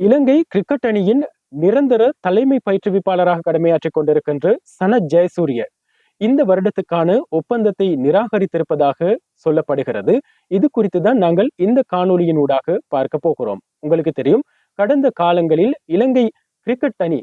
இலங்கை cricket அணியின் நிரந்தர தலைமை பயிற்றுவிப்பாளராக கடமையாற்றிக் கொண்டிருக்கின்ற சனத் ஜெயசூரிய இந்த வருடத்துக்கான ஒப்பந்தத்தை நிராகரித்திருப்பதாக சொல்லப்படுகிறது. இது குறித்து தான் நாங்கள் இந்த காணொலியினூடாக பார்க்க போகிறோம். உங்களுக்கு தெரியும் கடந்த காலங்களில் இலங்கை கிரிக்கெட் அணி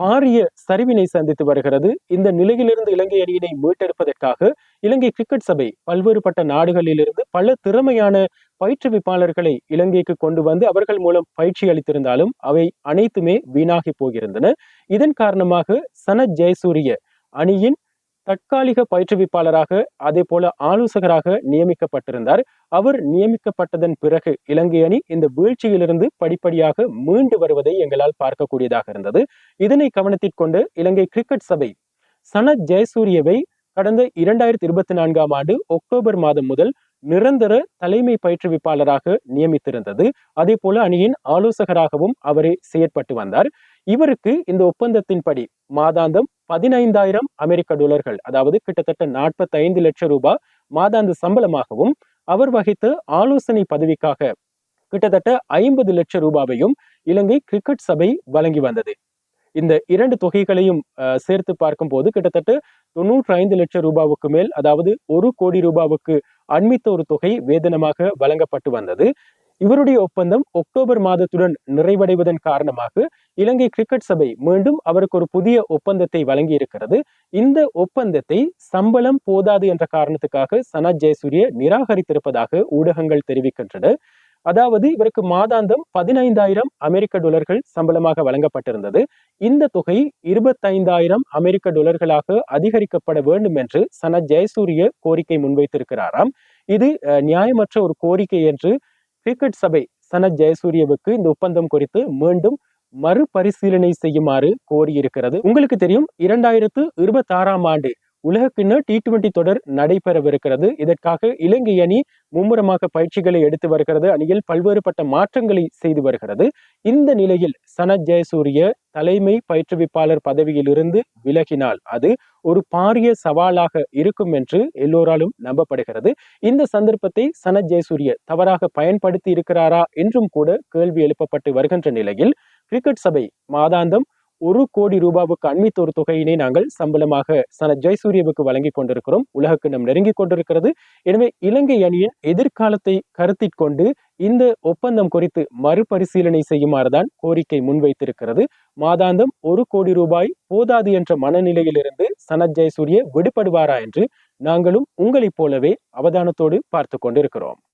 பாரிய சரிவினை சந்தித்து வருகிறது. இந்த நிலையிலிருந்து இலங்கை அணியினை மீட்டெடுப்பதற்காக இலங்கை கிரிக்கெட் சபை பல்வேறுபட்ட நாடுகளிலிருந்து பல திறமையான பயிற்றுவிப்பாளர்களை இலங்கைக்கு கொண்டு வந்து அவர்கள் மூலம் பயிற்சி அளித்திருந்தாலும் அவை அனைத்துமே வீணாகி போகிருந்தன இதன் காரணமாக சனத் ஜெயசூரிய அணியின் தற்காலிக பயிற்றுவிப்பாளராக அதே போல ஆலோசகராக நியமிக்கப்பட்டிருந்தார். அவர் நியமிக்கப்பட்டதன் பிறகு இலங்கை அணி இந்த வீழ்ச்சியிலிருந்து படிப்படியாக மீண்டு வருவதை எங்களால் பார்க்கக்கூடியதாக இருந்தது. இதனை கவனத்தில் கொண்டு இலங்கை கிரிக்கெட் சபை சனத் ஜெயசூரியவை கடந்த இரண்டாயிரத்தி இருபத்தி நான்காம் ஆண்டு அக்டோபர் மாதம் முதல் நிரந்தர தலைமை பயிற்றுவிப்பாளராக நியமித்திருந்தது. அதே போல அணியின் ஆலோசகராகவும் அவரே செயற்பட்டு வந்தார். இவருக்கு இந்த ஒப்பந்தத்தின்படி மாதாந்தம் பதினைந்தாயிரம் அமெரிக்க டாலர்கள் அதாவது கிட்டத்தட்ட நாற்பத்தி ஐந்து லட்சம் ரூபாய் மாதாந்த சம்பளமாகவும் அவர் வகித்த ஆலோசனை பதவிக்காக கிட்டத்தட்ட ஐம்பது லட்சம் ரூபாவையும் இலங்கை கிரிக்கெட் சபை வழங்கி வந்தது. இந்த இரண்டு தொகைகளையும் சேர்த்து பார்க்கும் போது கிட்டத்தட்ட தொன்னூற்றி ஐந்து லட்சம் ரூபாவுக்கு மேல் அதாவது ஒரு கோடி ரூபாவுக்கு அண்மித்த ஒரு தொகை வேதனமாக வழங்கப்பட்டு வந்தது. இவருடைய ஒப்பந்தம் அக்டோபர் மாதத்துடன் நிறைவடைவதன் காரணமாக இலங்கை கிரிக்கெட் சபை மீண்டும் அவருக்கு ஒரு புதிய ஒப்பந்தத்தை வழங்கி இருக்கிறது இந்த ஒப்பந்தத்தை சம்பளம் போதாது என்ற காரணத்துக்காக சனத் ஜெயசூரிய நிராகரித்திருப்பதாக ஊடகங்கள் தெரிவிக்கின்றன. அதாவது இவருக்கு மாதாந்தம் பதினைந்தாயிரம் அமெரிக்க டாலர்கள் சம்பளமாக வழங்கப்பட்டிருந்தது. இந்த தொகை இருபத்தைந்தாயிரம் அமெரிக்க டாலர்களாக அதிகரிக்கப்பட வேண்டும் என்று சனத் ஜெயசூரிய கோரிக்கை முன்வைத்திருக்கிறாராம். இது நியாயமற்ற ஒரு கோரிக்கை என்று கிரிக்கெட் சபை சனத் ஜெயசூரியவுக்கு இந்த ஒப்பந்தம் குறித்து மீண்டும் மறுபரிசீலனை செய்யுமாறு கோரியிருக்கிறது. உங்களுக்கு தெரியும் இரண்டாயிரத்து இருபத்தி ஆறாம் ஆண்டு உலகக்கிண்ண டி டுவெண்டி தொடர் நடைபெறவிருக்கிறது. இதற்காக இலங்கை அணி மும்முரமாக பயிற்சிகளை எடுத்து வருகிறது. அணியில் பல்வேறுபட்ட மாற்றங்களை செய்து வருகிறது. இந்த நிலையில் சனத் ஜெயசூரிய தலைமை பயிற்றுவிப்பாளர் பதவியிலிருந்து விலகினால் அது ஒரு பாரிய சவாலாக இருக்கும் என்று எல்லோராலும் நம்பப்படுகிறது. இந்த சந்தர்ப்பத்தை சனத் ஜெயசூரிய தவறாக பயன்படுத்தி இருக்கிறாரா என்றும் கூட கேள்வி எழுப்பப்பட்டு வருகின்ற நிலையில் கிரிக்கெட் சபை மாதாந்தம் ஒரு கோடி ரூபாவுக்கு அண்மித்த ஒரு தொகையினை நாங்கள் சம்பளமாக சனத் ஜெயசூரியவுக்கு வழங்கி கொண்டிருக்கிறோம். உலகுக்கு நம் நெருங்கிக் கொண்டிருக்கிறது. எனவே இலங்கை அணியின் எதிர்காலத்தை கருத்தில் கொண்டு இந்த ஒப்பந்தம் குறித்து மறுபரிசீலனை செய்யுமாறுதான் கோரிக்கை முன்வைத்திருக்கிறது. மாதாந்தம் ஒரு கோடி ரூபாய் போதாது என்ற மனநிலையிலிருந்து சனத் ஜெயசூரிய விடுபடுவாரா என்று நாங்களும் உங்களைப் போலவே அவதானத்தோடு பார்த்து கொண்டிருக்கிறோம்.